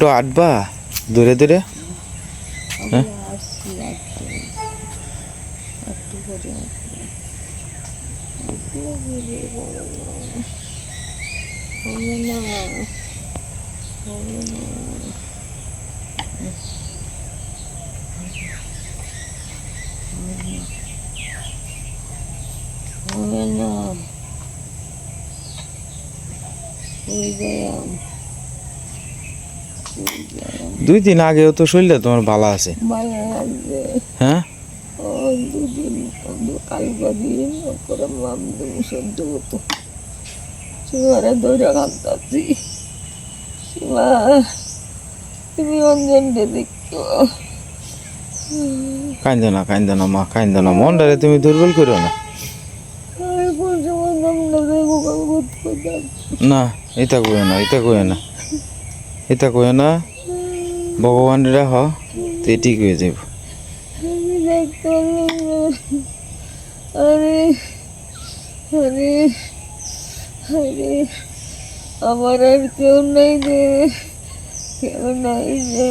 তো আটবা দূরে দূরে হ্যাঁ? আসছি একটু একটু করে হবে না হবে না হবে না ওই গেলাম দুই দিন আগেও তো শরীরটা তোমার ভালো আছে। হ্যাঁ? তুমি কান্দ না কান্দ না মা কান্দ না। মনটারে তুমি দুর্বল করো না। এটা কয়ে না এটা কয়ে না। এটা কয়ে না ভগবানরা হ ঠিক হয়ে যাব আমার আর কেউ নাই রে কেউ নাই রে।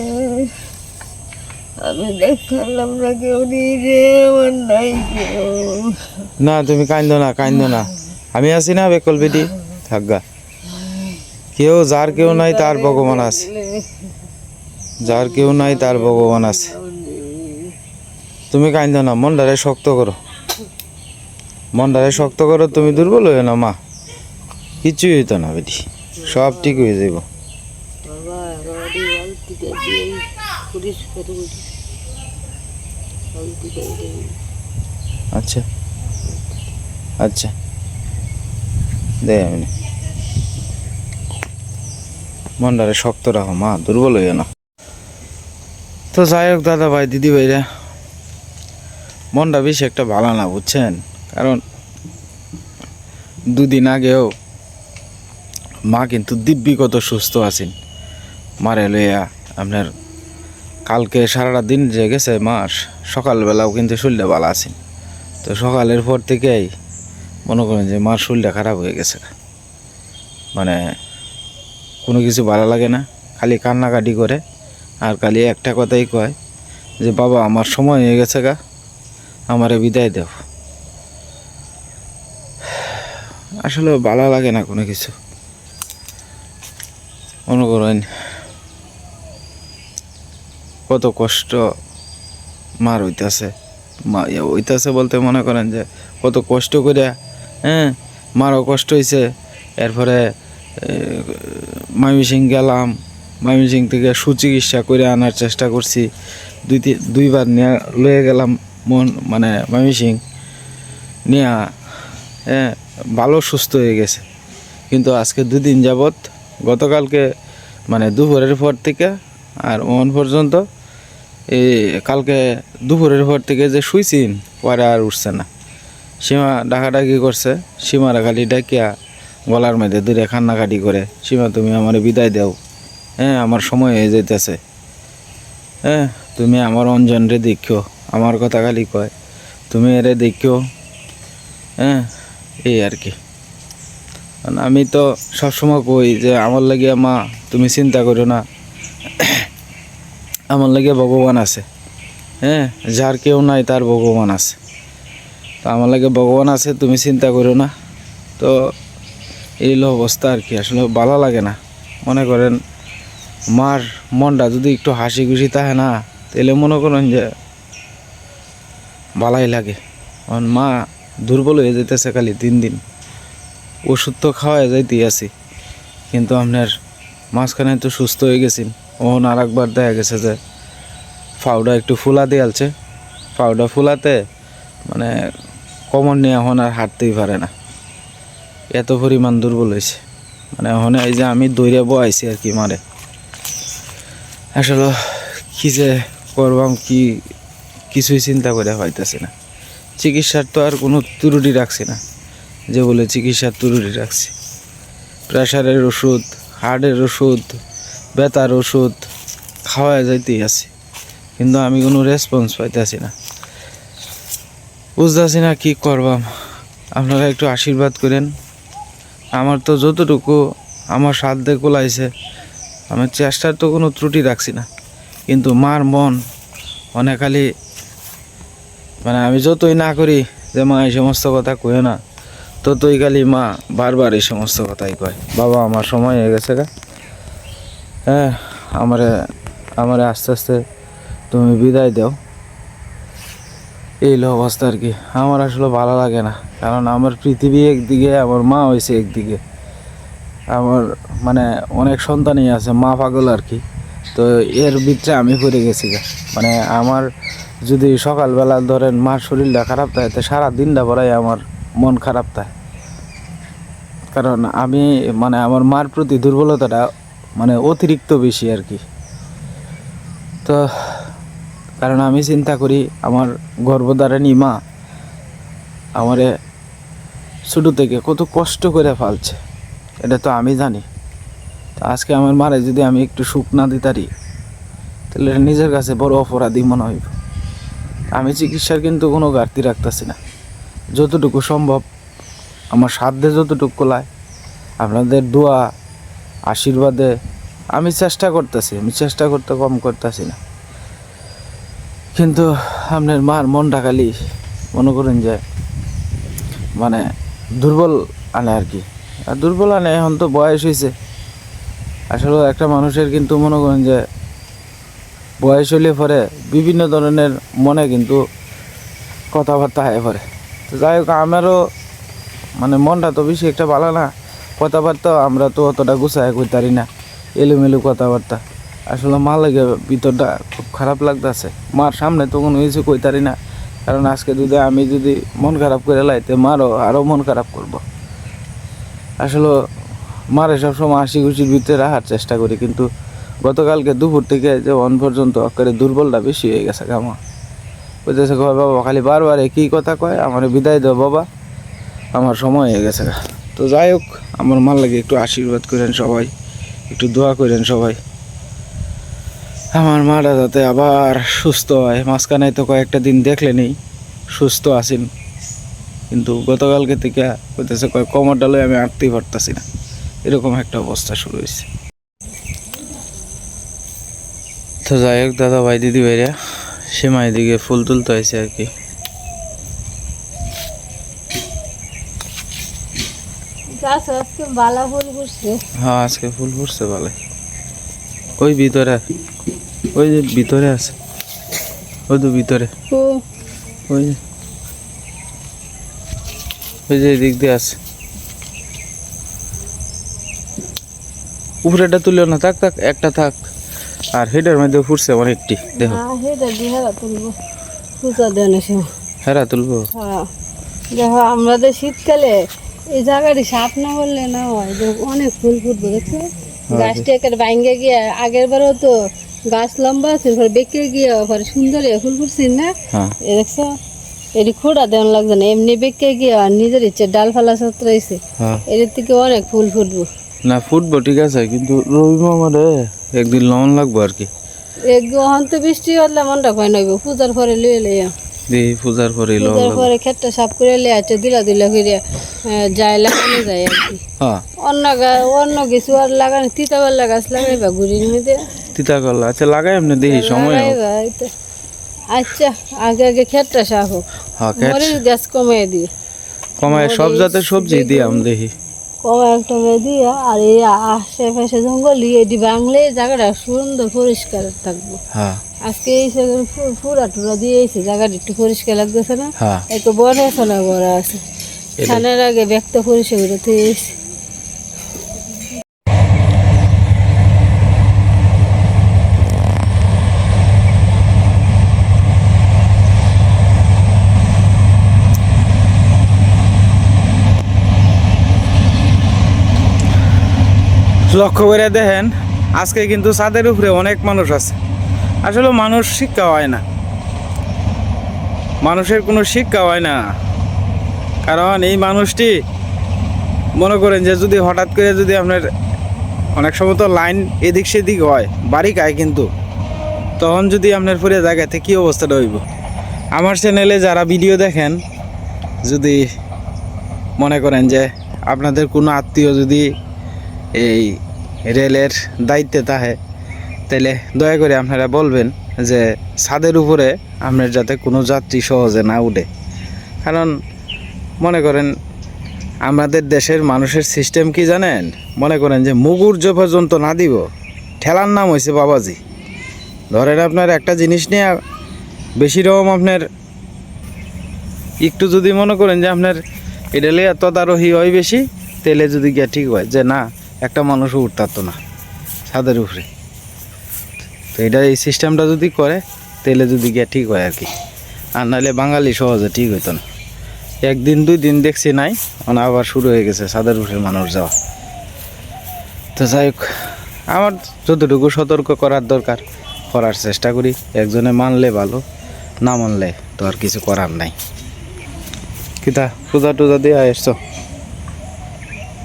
আমি দেখালাম না কেউ নেই রে আমার নাই কেউ। না তুমি কান্দ না কান্দ না। আমি আছি না বেকল বেটি। থাকগা কেউ যার কেউ নাই তার ভগবান আছে। যার কেউ নাই তার ভগবান আছে। তুমি কান্দ না মনটারে শক্ত করো। মনটারে শক্ত করো তুমি দুর্বল হয়ে না মা। কিছুই হইতো না বেটি। সব ঠিক হয়ে যাব আচ্ছা। আচ্ছা। দে আমি মনটারে শক্ত রাখো, মা, দুর্বল হইও না। তো যাই হোক দাদা ভাই দিদি ভাইরা মনটা বেশি একটা ভালো না, বুঝছেন? কারণ দুদিন আগেও মা কিন্তু দিব্যি কত সুস্থ আছেন। মারে লইয়া আপনার কালকে সারাটা দিন যে গেছে মাস সকালবেলাও কিন্তু শরীরটা ভালো আছেন। তো সকালের পর থেকেই মনে করেন যে মার শরীরটা খারাপ হয়ে গেছে। মানে কোনো কিছু ভালো লাগে না, খালি কান্নাকাটি করে। আর খালি একটা কথাই কয় যে, বাবা, আমার সময় হয়ে গেছে গা, আমারে বিদায় দেও। আসলে ভালো লাগে না কোনো কিছু। করেন, কত কষ্ট মার হইতেছে। মা হইতাছে বলতে মনে করেন যে, কত কষ্ট করে হ্যাঁ মারও কষ্ট হয়েছে এরপরে মাইমিসিং গেলাম। মাইমিসিং থেকে সুচিকিৎসা করে আনার চেষ্টা করছি। দুই দুইবার নিয়ে লয়ে গেলাম মন মানে মাইমিসিং নিয়ে হ্যাঁ ভালো সুস্থ হয়ে গেছে। কিন্তু আজকে দুদিন যাবৎ গতকালকে মানে দুপুরের পর থেকে আর ওন পর্যন্ত এই কালকে দুপুরের পর থেকে যে শুইছিন পরে আর উঠছে না। সীমা ডাকাডাকি করছে। সীমার খালি ডাকিয়া গলার মধ্যে দূরে কান্নাকাটি করে, সীমা, তুমি আমার বিদায় দাও। হ্যাঁ আমার সময় হয়ে যাইতেছে। হ্যাঁ তুমি আমার অঞ্জন রে দেখিও, আমার কথা খালি কয়, তুমি এরে দেখিও। হ্যাঁ এই আর কি। আমি তো সবসময় কই যে, আমার লাগিয়া মা, তুমি চিন্তা করো না। আমার লাগে ভগবান আছে। হ্যাঁ যার কেউ নাই, তার ভগবান আছে। তো আমার লাগে ভগবান আছে, তুমি চিন্তা করো না। তো এই অবস্থা আর কি, আসলে ভালো লাগে না। মনে করেন, মার মনটা যদি একটু হাসি খুশি থাকে না, তাহলে মনে করেন যে ভালাই লাগে। কারণ মা দুর্বল হয়ে যেতেছে খালি দিন দিন। ওষুধ তো খাওয়াই যাইতেই আছি, কিন্তু আপনার মাঝখানে তো সুস্থ হয়ে গেছি। ওন আর একবার দেখা গেছে যে ফাউডা একটু ফুলা দিয়ালছে ফাউডা ফুলাতে মানে কমন নিয়ে এখন আর হাঁটতেই পারে না। এত পরিমাণ দুর্বল হয়েছে। মানে এখন এই যে আমি দৌড়ে বয়াইছি আর কি মারে। আসলে কি যে করবাম, কি কিছুই চিন্তা করে হইতেছে না। চিকিৎসার তো আর কোনো ত্রুটি রাখছি না, যে বলে চিকিৎসার ত্রুটি রাখছি। প্রেশারের ওষুধ, হার্টের ওষুধ, ব্যথার ওষুধ খাওয়া যাইতেই আছে, কিন্তু আমি কোনো রেসপন্স পাইতেছি না। বুঝতেছি না কি করবাম। আপনারা একটু আশীর্বাদ করেন। আমার তো যতটুকু আমার সাধ্যে কোলাইছে, আমি চেষ্টার তো কোনো ত্রুটি রাখছি না। কিন্তু মার মন অনেক খালি মানে আমি যতই না করি যে মা এই সমস্ত কথা কয়ে না, ততই খালি মা বারবার এই সমস্ত কথাই কয়, বাবা, আমার সময় হয়ে গেছে গা। হ্যাঁ আমারে আমারে আস্তে আস্তে তুমি বিদায় দাও। এই হলো অবস্থা আর কি। আমার আসলে ভালো লাগে না। কারণ আমার পৃথিবী একদিকে, আমার মা হয়েছে একদিকে। আমার মানে অনেক সন্তানই আছে, মা পাগল আর কি। তো এর ভিতরে আমি পড়ে গেছি মানে আমার যদি সকালবেলা ধরেন মার শরীরটা খারাপ থাকে, তো সারা দিনটা পরাই আমার মন খারাপ থাকে। কারণ আমি মানে আমার মার প্রতি দুর্বলতাটা মানে অতিরিক্ত বেশি আর কি। তো কারণ আমি চিন্তা করি আমার গর্ভধারিণী মা আমারে ছোটো থেকে কত কষ্ট করে ফালছে। এটা তো আমি জানি। তো আজকে আমার মারে যদি আমি একটু সুখ না দিতারি তাহলে নিজের কাছে বড় অপরাধী মনে হইব আমি চিকিৎসার কিন্তু কোনো ঘাটতি রাখতেছি না। যতটুকু সম্ভব, আমার সাধ্যে যতটুকু কোলায়, আপনাদের দোয়া, আশীর্বাদে আমি চেষ্টা করতেছি, আমি চেষ্টা করতে কম করতেছি না। কিন্তু আপনার মার মনটা খালি মনে করেন যে মানে দুর্বল আনে আর কি। আর দুর্বল আনে, এখন তো বয়স হয়েছে আসলে একটা মানুষের কিন্তু মনে করেন যে বয়স হলে পরে বিভিন্ন ধরনের মনে কিন্তু কথাবার্তা হয়ে পড়ে। তো যাই হোক, আমারও মানে মনটা তো বেশি একটা ভালো না। কথাবার্তা আমরা তো অতটা গুছায় করতে পারি না। এলোমেলো কথাবার্তা। আসলে মা লাগে ভিতরটা খুব খারাপ লাগতেছে। মার সামনে তো কোনো কিছু কইতারি না। কারণ আজকে যদি আমি যদি মন খারাপ করে লাইতে মারও আরও মন খারাপ করব। আসলে মারে সবসময় হাসি খুশির ভিতরে রাখার চেষ্টা করি, কিন্তু গতকালকে দুপুর থেকে যে অন পর্যন্ত করে দুর্বলটা বেশি হয়ে গেছে গামা বুঝতেছে কয় বাবা, খালি বারবার একই কথা কয়, আমার বিদায় দাও বাবা। আমার সময় হয়ে গেছে তো যাই হোক, আমার মাল লাগে একটু আশীর্বাদ করেন সবাই, একটু দোয়া করেন সবাই। আমার মাটা যাতে আবার সুস্থ হয় মাঝখানে তো কয়েকটা দিন দেখলে নেই সুস্থ আছেন। কিন্তু গতকালকে থেকে হইতেছে কয় কমরটা লয়ে আমি আঁটতেই পারতাছি না। এরকম একটা অবস্থা শুরু হয়েছে তো যাই হোক দাদা ভাই দিদি ভাইরা সীমা এদিকে ফুল তুলতে হয়েছে আর কি। হ্যাঁ আজকে ফুল ফুটছে ভালোই ওই ভিতরে ওই যে ভিতরে আছে। ওই তো ভিতরে। ওই যে ওই যে এদিক দিয়ে আছে। উপরেটা তুলেও না থাক থাক একটা থাক। আর হেডের মধ্যে ফুটছে অনেকটি দেখো। হ্যাঁ হেরা তুলবো। হ্যাঁ। দেখো আমাদের শীতকালে এই জায়গাটি সাপ না করলে না হয় অনেক ফুল ফুটবে দেখছ? গাছটা একের ভাঙ্গে গিয়ে আগের বারও তো গাছ লম্বা আছে পরে বেঁকে গিয়ে পরে সুন্দর ফুল ফুটছি না? হ্যাঁ। এ দেখছ? এটি খোড়া দেওয়ান লাগছে না এমনি বেঁকে গিয়ে আর নিজের ইচ্ছে ডাল ফালা সত্রাইছে হ্যাঁ। এর থেকে অনেক ফুল ফুটবো। না ফুটবো ঠিক আছে কিন্তু রবি মামারে একদিন লবণ লাগবো আর কি। এক তো বৃষ্টি হলে মনটা ভয় নইব পূজার পরে লুয়ে লইয়া। পূজার পরে পূজার পরে ক্ষেতটা সাফ করে লিয়ে আছে দিলা দিলা করে যায় লাগানো যায় আর কি। হ্যাঁ। অন্য অন্য কিছু আর লাগানো তিতাবাল্লা গাছ লাগাইবা ঘুরির মধ্যে তিতা করলা আচ্ছা লাগাই এমনি দেখি সময়। আচ্ছা আগে আগে ক্ষেতটা সাফ হোক। হ্যাঁ মরিচ গাছ কমিয়ে দিই কমায় সব জাতের সবজি দিয়ে আমি দেখি। আর এই আশেপাশে জঙ্গল এটি বাংলে জায়গাটা সুন্দর পরিষ্কার থাকব। হ্যাঁ। আজকে এই ফুরা টুরা দিয়েছে জায়গাটা একটু পরিষ্কার লাগতেছে না? হ্যাঁ। একটু বড় আছে না বড় আছে। ছানের আগে ব্যক্ত পরিষ্কার করে দিয়েছে লক্ষ্য করে দেখেন আজকে কিন্তু ছাদের উপরে অনেক মানুষ আছে। আসলে মানুষ শিক্ষা হয় না। মানুষের কোনো শিক্ষা হয় না। কারণ এই মানুষটি মনে করেন যে যদি হঠাৎ করে যদি আপনার অনেক সময় তো লাইন এদিক সেদিক হয়, বাড়ি খায় কিন্তু। তখন যদি আপনার পরে জায়গাতে কী অবস্থাটা হইব? আমার চ্যানেলে যারা ভিডিও দেখেন, যদি মনে করেন যে আপনাদের কোনো আত্মীয় যদি এই রেলের দায়িত্বে তাহে তাহলে দয়া করে আপনারা বলবেন যে ছাদের উপরে আপনার যাতে কোনো যাত্রী সহজে না উঠে। কারণ মনে করেন আমাদের দেশের মানুষের সিস্টেম কি জানেন? মনে করেন যে মুগুর যে পর্যন্ত না দিব, ঠেলার নাম হয়েছে বাবাজি। ধরেন আপনার একটা জিনিস নিয়ে বেশি রকম আপনার একটু যদি মনে করেন যে আপনার এটা লিয়ে তদারহি হয় বেশি তেলে যদি গিয়া ঠিক হয় যে না, একটা মানুষও উঠতারতো না ছাদের উপরে। তো এটা এই সিস্টেমটা যদি করে তেলে যদি গিয়া ঠিক হয় আর কি। আর নাহলে বাঙালি সহজে ঠিক হইতো না। একদিন দুই দিন দেখছি নাই মানে আবার শুরু হয়ে গেছে ছাদের উপরে মানুষ যাওয়া। তো যাই হোক আমার যতটুকু সতর্ক করার দরকার করার চেষ্টা করি। একজনে মানলে ভালো না মানলে তো আর কিছু করার নাই। কিতা পূজা টুজা দিয়ে এসছো?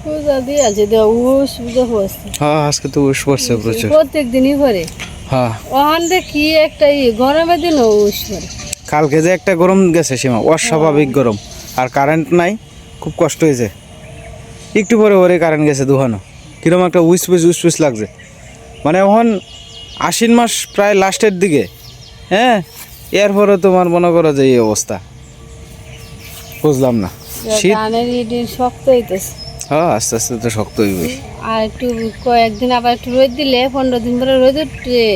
পূজা দিয়ে আছে দেওয়া উস পূজা হ্যাঁ আজকে তো উস পড়ছে প্রচুর। প্রত্যেক দিনই করে। হ্যাঁ। ওখান কি একটা গরমের দিন উস করে কালকে যে একটা গরম গেছে সীমা অস্বাভাবিক গরম। আর কারেন্ট নাই খুব কষ্ট হয়েছে। একটু পরে পরে কারেন্ট গেছে দুহানো। কিরম একটা উইস উইস উইস উইস লাগছে। মানে এখন আশ্বিন মাস প্রায় লাস্টের দিকে। হ্যাঁ এরপরে তোমার মনে করো যে এই অবস্থা। বুঝলাম না। শীত শক্ত হইতেছে। হ্যাঁ আস্তে আস্তে তো শক্ত হইবে। আর একটু কয়েকদিন আবার একটু রোদ দিলে পনেরো দিন পরে রোদ উঠে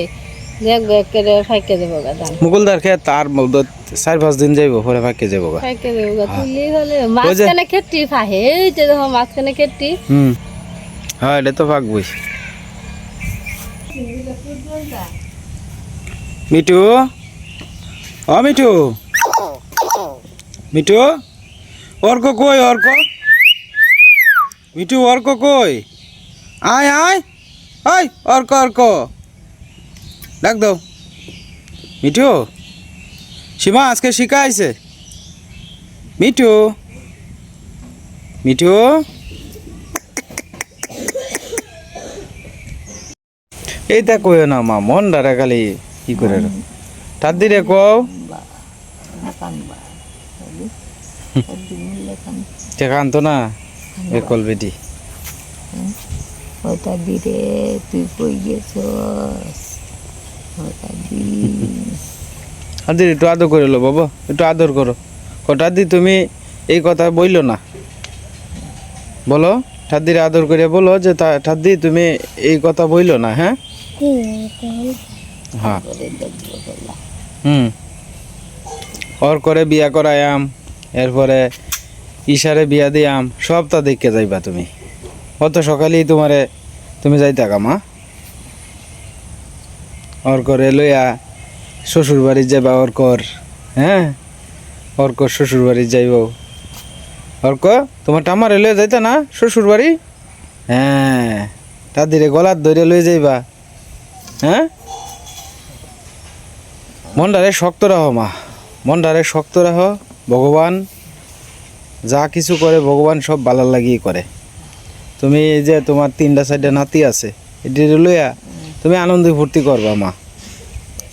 দেখবে একেবারে ফাইকে দেবো গা ধান। মুকুলদার খেয়ে তার মধ্যে চার পাঁচ দিন যাইব পরে ফাঁকে যাব গা। ফাইকে দেবো গা। তুলি হলে মাঝখানে খেটি ফাহে এই যে দেখো মাঝখানে খেটি হুম। হ্যাঁ এটা তো পাকবই মিঠু? ও মিঠু? মিঠু? অর্ক কই অর্ক? মিঠু অর্ক কই? আয় আয়। আয় অর্ক অর্ক। ডাক দাও। মিঠু সীমা আজকে শিখা আইছে। মিঠু মিঠু। এইটা কইও না মা মন ডারে খালি কি করে তার দিরে কও। তো না বেকল বেটি ওটা দিরে তুই কই গেছস ওটা দি আদি, একটু আদর করে লো, বাবা। একটু আদর করো। কটা দি তুমি এই কথা বইলো না? বলো ঠাদ্দির আদর করে বলো যে তা ঠাদ্দি তুমি এই কথা বইলো না হ্যাঁ? হ্যাঁ। হুম। ওর করে বিয়া করায়াম, এরপরে ইশারে বিয়া দিয়াম সব তা দেখে যাইবা তুমি। অত সকালেই তোমারে তুমি যাইতা কামা ওর করে লইয়া শ্বশুর বাড়ি যাবা ওর কর হ্যাঁ? ওর কর শ্বশুর বাড়ি যাইব। অর্ক তোমার টামারে লয়ে যাইতা না শ্বশুর বাড়ি? হ্যাঁ তাদের গলার ধরে লয়ে যাইবা হ্যাঁ? মনটারে শক্ত রাখো, মা। মনটারে শক্ত রাখো, ভগবান যা কিছু করে, ভগবান সব ভালো লাগিয়ে করে। তুমি এই যে তোমার তিনটা চারটা নাতি আছে, এটি লইয়া তুমি আনন্দ ফুর্তি করবা, মা।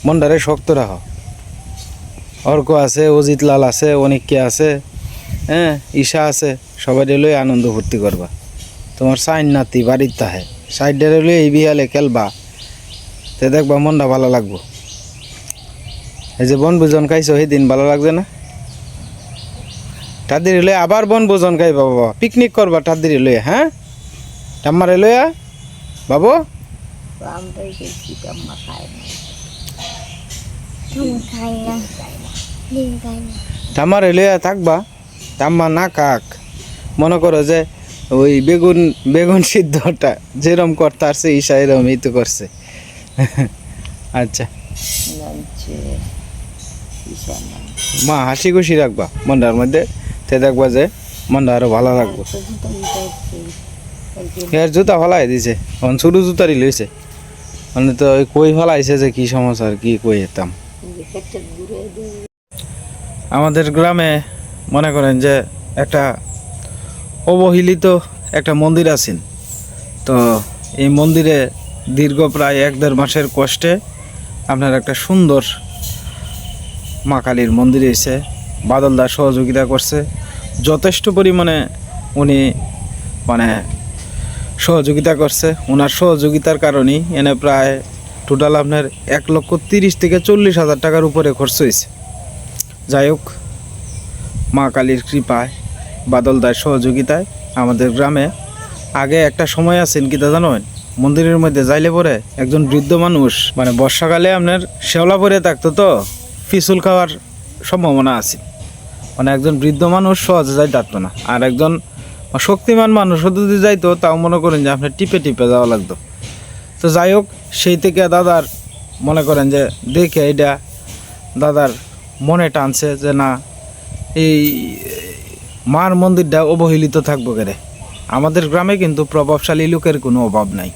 মনটারে শক্ত রাখো। অর্ক আছে, অজিত লাল আছে অনেককে আছে হ্যাঁ ঈশা আছে, সবাই লই আনন্দ ফুর্তি করবা। তোমার সাইন নাতি বাড়ির তাহে সাইডে লই এই বিহালে খেলবা। তে দেখবা মনটা ভালো লাগবো। এই যে বন ভোজন খাইছো, সেই দিন ভালো লাগছে না? তাদের লই আবার বন ভোজন খাইবা, বাবা। পিকনিক করবা তাদের লইয়া হ্যাঁ? টাম্মারে লইয়া বাবু? টাম্মারে লইয়া থাকবা। টাম্মা না কাক মনে করো যে ওই বেগুন বেগুন সিদ্ধটা যেরম করতে আসছে ঈশা এরম তো করছে। আচ্ছা। মা, হাসি খুশি রাখবা। মনটার মধ্যে। তে দেখবা যে মনটা আরও ভালো রাখব। এর জুতা ফলাই দিছে। এখন ছোটো জুতারই লইছে। মানে তো ওই কই ফলাইছে যে কি সমস্যা, আর কি কই যেতাম আমাদের গ্রামে মনে করেন যে একটা অবহেলিত একটা মন্দির আছেন তো এই মন্দিরে দীর্ঘ প্রায় এক দেড় মাসের কষ্টে আপনার একটা সুন্দর মা কালীর মন্দির এসে বাদলদার সহযোগিতা করছে। যথেষ্ট পরিমাণে উনি মানে সহযোগিতা করছে। ওনার সহযোগিতার কারণেই এনে প্রায় টোটাল আপনার এক লক্ষ তিরিশ থেকে চল্লিশ হাজার টাকার উপরে খরচ হয়েছে। যাই হোক, মা কালীর কৃপায়, বাদল বাদলদার সহযোগিতায় আমাদের গ্রামে আগে একটা সময় আছেন কি তা জানেন? মন্দিরের মধ্যে যাইলে পরে একজন বৃদ্ধ মানুষ মানে বর্ষাকালে আপনার শেওলা পরে থাকতো তো ফিসুল খাওয়ার সম্ভাবনা আছে। মানে একজন বৃদ্ধ মানুষ সহজে যাই থাকতো না। আর একজন শক্তিমান মানুষ যদি যাইতো, তাও মনে করেন যে আপনার টিপে টিপে যাওয়া লাগতো। তো যাই হোক, সেই থেকে দাদার মনে করেন যে দেখে এটা দাদার মনে টানছে যে না, এই মার মন্দিরটা অবহেলিত থাকব কেরে। আমাদের গ্রামে কিন্তু প্রভাবশালী লোকের কোনো অভাব নাই।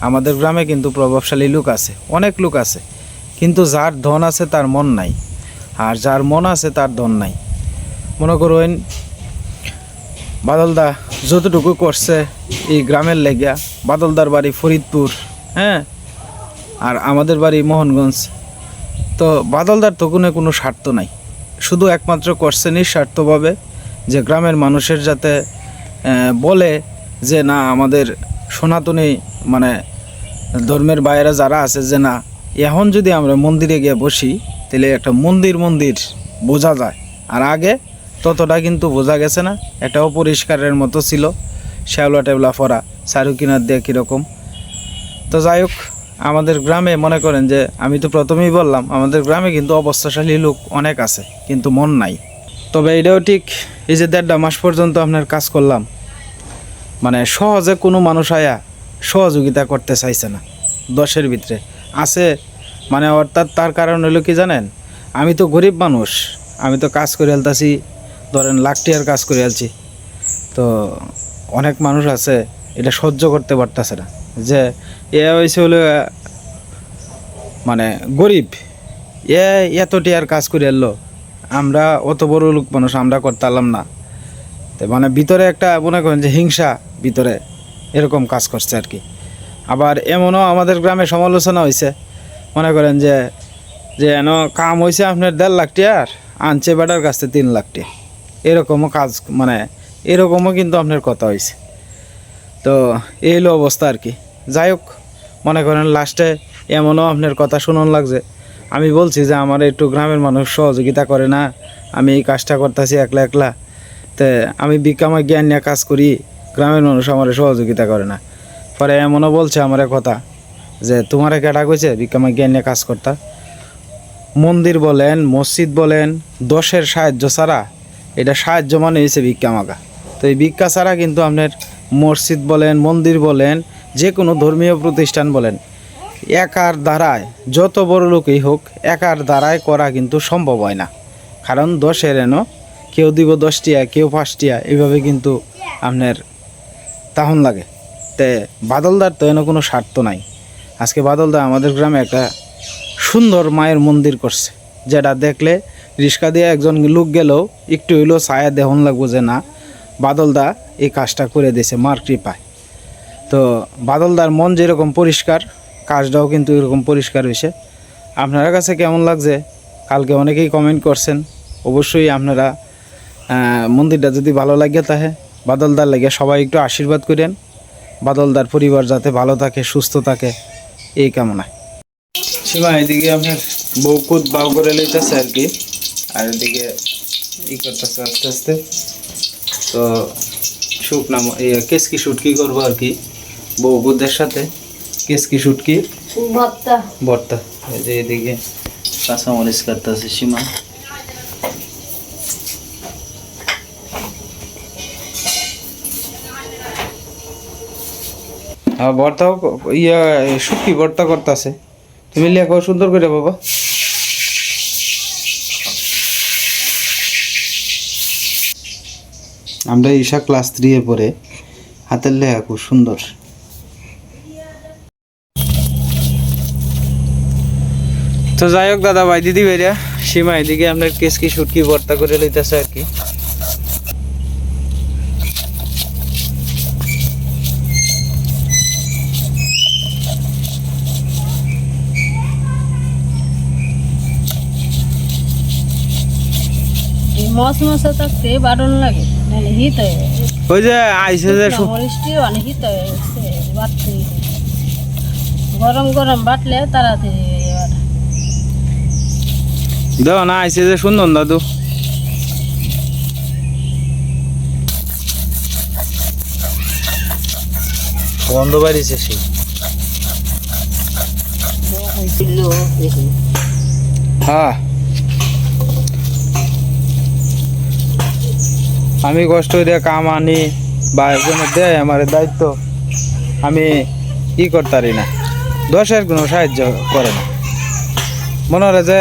আমাদের গ্রামে কিন্তু প্রভাবশালী লোক আছে, অনেক লোক আছে। কিন্তু যার ধন আছে তার মন নাই। আর যার মন আছে তার ধন নাই। মনে করুন বাদলদা যতটুকু করছে এই গ্রামের লেগিয়া, বাদলদার বাড়ি ফরিদপুর হ্যাঁ? আর আমাদের বাড়ি মোহনগঞ্জ। তো বাদলদার তো কোনো কোনো স্বার্থ নাই। শুধু একমাত্র করছে নিঃস্বার্থভাবে যে গ্রামের মানুষের যাতে বলে যে না, আমাদের সনাতনী মানে ধর্মের বাইরে যারা আছে যে না, এখন যদি আমরা মন্দিরে গিয়ে বসি, তাহলে একটা মন্দির মন্দির বোঝা যায়। আর আগে ততটা কিন্তু বোঝা গেছে না। একটা অপরিষ্কারের মতো ছিল। শ্যাওলা টেবলা ফরা চারু কিনার দিয়ে কীরকম। তো যাই হোক, আমাদের গ্রামে মনে করেন যে, আমি তো প্রথমেই বললাম, আমাদের গ্রামে কিন্তু অবস্থাশালী লোক অনেক আছে, কিন্তু মন নাই। তবে এটাও ঠিক, এই যে দেড়টা মাস পর্যন্ত আপনার কাজ করলাম মানে সহজে কোনো মানুষ আয়া সহযোগিতা করতে চাইছে না, দশের ভিতরে। আছে মানে অর্থাৎ তার কারণ হলো কি জানেন? আমি তো গরিব মানুষ, আমি তো কাজ করে আলতাছি ধরেন লাখ টিয়ার কাজ করে আলছি তো অনেক মানুষ আছে, এটা সহ্য করতে পারতেছে না। যে এ হয়েছে হলো মানে গরিব, এ এত টিয়ার কাজ করে এলো, আমরা অত বড় লোক মানুষ, আমরা করতে পারলাম না। তো মানে ভিতরে একটা মনে করেন যে হিংসা ভিতরে এরকম কাজ করছে আর কি। আবার এমনও আমাদের গ্রামে সমালোচনা হয়েছে মনে করেন যে যে এন কাম হয়েছে আপনার দেড় লাখ টিয়ার, আনছে বেটার কাছ তিন লাখ টিয়া। এরকমও কাজ মানে এরকমও কিন্তু আপনার কথা হয়েছে তো এই হলো অবস্থা আর কি। যাই হোক, মনে করেন লাস্টে এমনও আপনার কথা শুনুন লাগছে। আমি বলছি যে আমার একটু গ্রামের মানুষ সহযোগিতা করে না, আমি এই কাজটা করতেছি একলা একলা। তে আমি বিকামা জ্ঞান নিয়ে কাজ করি, গ্রামের মানুষ আমার সহযোগিতা করে না। পরে এমনও বলছে আমার কথা যে, তোমার কেটা কইছে বিকামা জ্ঞান নিয়ে কাজ করতা? মন্দির বলেন, মসজিদ বলেন, দশের সাহায্য ছাড়া এটা সাহায্য মানে হয়েছে ভিক্ষা মাগা। তো এই ভিক্ষা ছাড়া কিন্তু আপনার মসজিদ বলেন, মন্দির বলেন, যে কোনো ধর্মীয় প্রতিষ্ঠান বলেন, একার দ্বারায় যত বড় লোকই হোক, একার দ্বারায় করা কিন্তু সম্ভব হয় না। কারণ দশের এন, কেউ দিব দশটিয়া, কেউ পাঁচটিয়া এইভাবে কিন্তু আপনার তাহন লাগে। তে বাদলদার তো এন কোনো স্বার্থ নাই। আজকে বাদলদা আমাদের গ্রামে একটা সুন্দর মায়ের মন্দির করছে, যেটা দেখলে রিক্সা দিয়ে একজন লোক গেলেও একটু হইলেও ছায়া দেহন লাগবো যে না, বাদলদা এই কাজটা করে দিয়েছে, মার কৃপায়। তো বাদলদার মন যেরকম পরিষ্কার, কাজটাও কিন্তু এরকম পরিষ্কার হয়েছে। আপনারা কাছে কেমন লাগছে? কালকে অনেকেই কমেন্ট করছেন। অবশ্যই আপনারা মন্দিরটা যদি ভালো লাগে তাহে বাদলদার লাগে সবাই একটু আশীর্বাদ করেন। বাদলদার পরিবার যাতে ভালো থাকে, সুস্থ থাকে, এই কামনায়। সীমা, এদিকে আপনার বউকুদ বাউ করে লইতেছে আর কি। আর এদিকে ই করতেছে আস্তে আস্তে। তো শুকনা কেসকি শুটকি করব আর কি? বউকুদের সাথে কেসকি শুটকি ভর্তা। ভর্তা। এই যে এদিকে কাঁচামরিচ কাটতেছে সীমা। হ্যাঁ ভর্তাও ক- ইয়া শুটকি ভর্তা করতেছে। তুমি লেখো সুন্দর করে বাবা। আমরা ঈশা ক্লাস থ্রি এ পড়ে হাতের লেখা খুব সুন্দর। তো যাই হোক দাদা ভাই দিদি ভাইরা সীমা এদিকে আপনার কেসকি শুটকি ভর্তা করে লইতেছে আর কি। মশ মশা থাকতে বারণ লাগে। ওই যে আইসে যে সু- মরিচটি অনেকই। গরম গরম বাটলে তাড়াতাড়ি দাও না আইসে যে সুন্দর দাদু গন্ধ বাড়িছে সেই হ্যাঁ। আমি কষ্ট করে কাম আনি বা একজনে দেয় আমার দায়িত্ব আমি ই করতে পারি না। দশের কোনো সাহায্য করে না। মনে হয় যে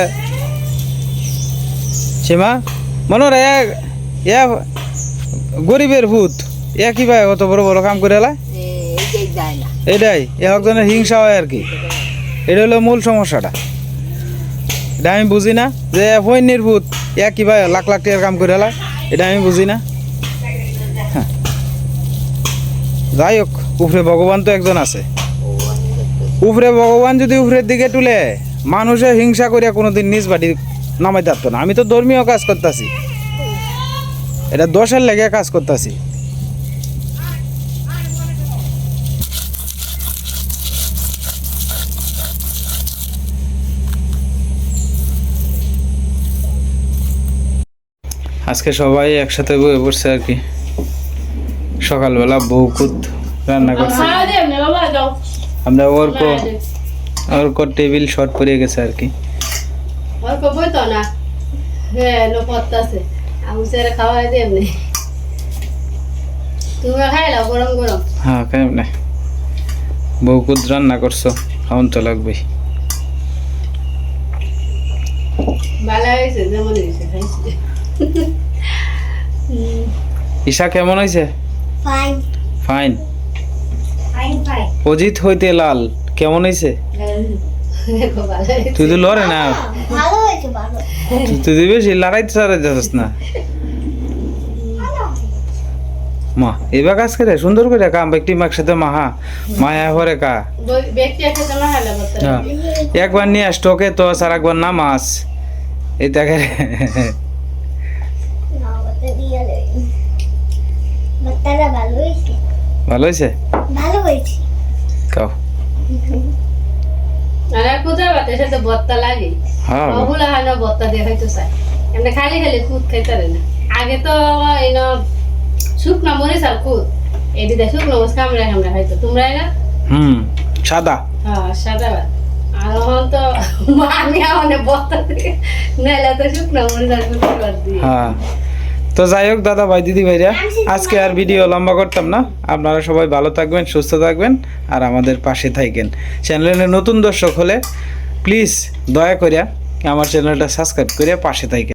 সীমা মনে হয় এক- গরিবের ভূত এ কি ভাই অত বড় বড় কাম করে এলা এটাই এ একজনের হিংসা হয় আর কি। এটা হলো মূল সমস্যাটা। এটা আমি বুঝি না যে হই নির্ভূত এ কি ভাই লাখ লাখ টাকার কাম করে এলা এটা আমি বুঝি না। হ্যাঁ। যাই হোক উপরে ভগবান তো একজন আছে। উপরে ভগবান যদি উপরের দিকে তুলে মানুষের হিংসা করিয়া কোনোদিন নিজ বাড়ি নামাই থাকতো না। আমি তো ধর্মীয় কাজ করতেছি। এটা দোষের লেগে কাজ করতেছি। আজকে সবাই একসাথে বয়ে পড়ছে আর কি। সকালবেলা বউকুত রান্না করছে। আমরা ওর কো ওর কো টেবিল শর্ট পড়ে গেছে আর কি। অল্প বইতো না? হ্যাঁ নো পত্তাছে আমি সেরে খাওয়াই তুমি খাইলাও গরম গরম। হ্যাঁ না বউকুত রান্না করছ খাওয়ান তো লাগবেই। ভালো হয়েছে যেমন ঈশা কেমন হয়েছে? Fine fine fine fine Ajit হইতে লাল কেমন হয়েছে? তুই তো লড়ে না। ভালো হয়েছে ভালো। তুই- তুই তো বেশি লড়াইতে সারাই যাচ্ছিস না। মা এবার কাজ করে সুন্দর করে কাম একটি মার সাথে মাহা মায়া হরে কা। ব্যক্তি হ্যাঁ। একবার নিয়ে স্টকে তো আর একবার না মাছ এটা করে বাচ্চারা ভালো হয়েছে ভালো হয়েছে? ভালো হয়েছে। খাও আর পূজা বাতে সাথে বত্তা লাগে। হ্যাঁ। ওগুলা হয় না বত্তা দিয়ে খাইতে চাই এমনি খালি খালি খুদ খাইতে পারে না। আগে তো এই ন শুকনা মরিচ আর খুদ এটি দিয়ে শুকনো মরিচ কামড়ে কামড়ে খাইতো তোমরা না? হুম সাদা। হ্যাঁ সাদা ভাত আর এখন তো আমি আমার বত্তা থেকে নাইলে তো শুকনো মরিচ আর দিই হ্যাঁ। তো যাই হোক, দাদা ভাই, দিদি ভাইরা, আজকে আর ভিডিও লম্বা করতাম না। আপনারা সবাই ভালো থাকবেন, সুস্থ থাকবেন আর আমাদের পাশে থাকবেন চ্যানেলে নতুন দর্শক হলে প্লিজ দয়া করিয়া আমার চ্যানেলটা সাবস্ক্রাইব করিয়া পাশে থাকেন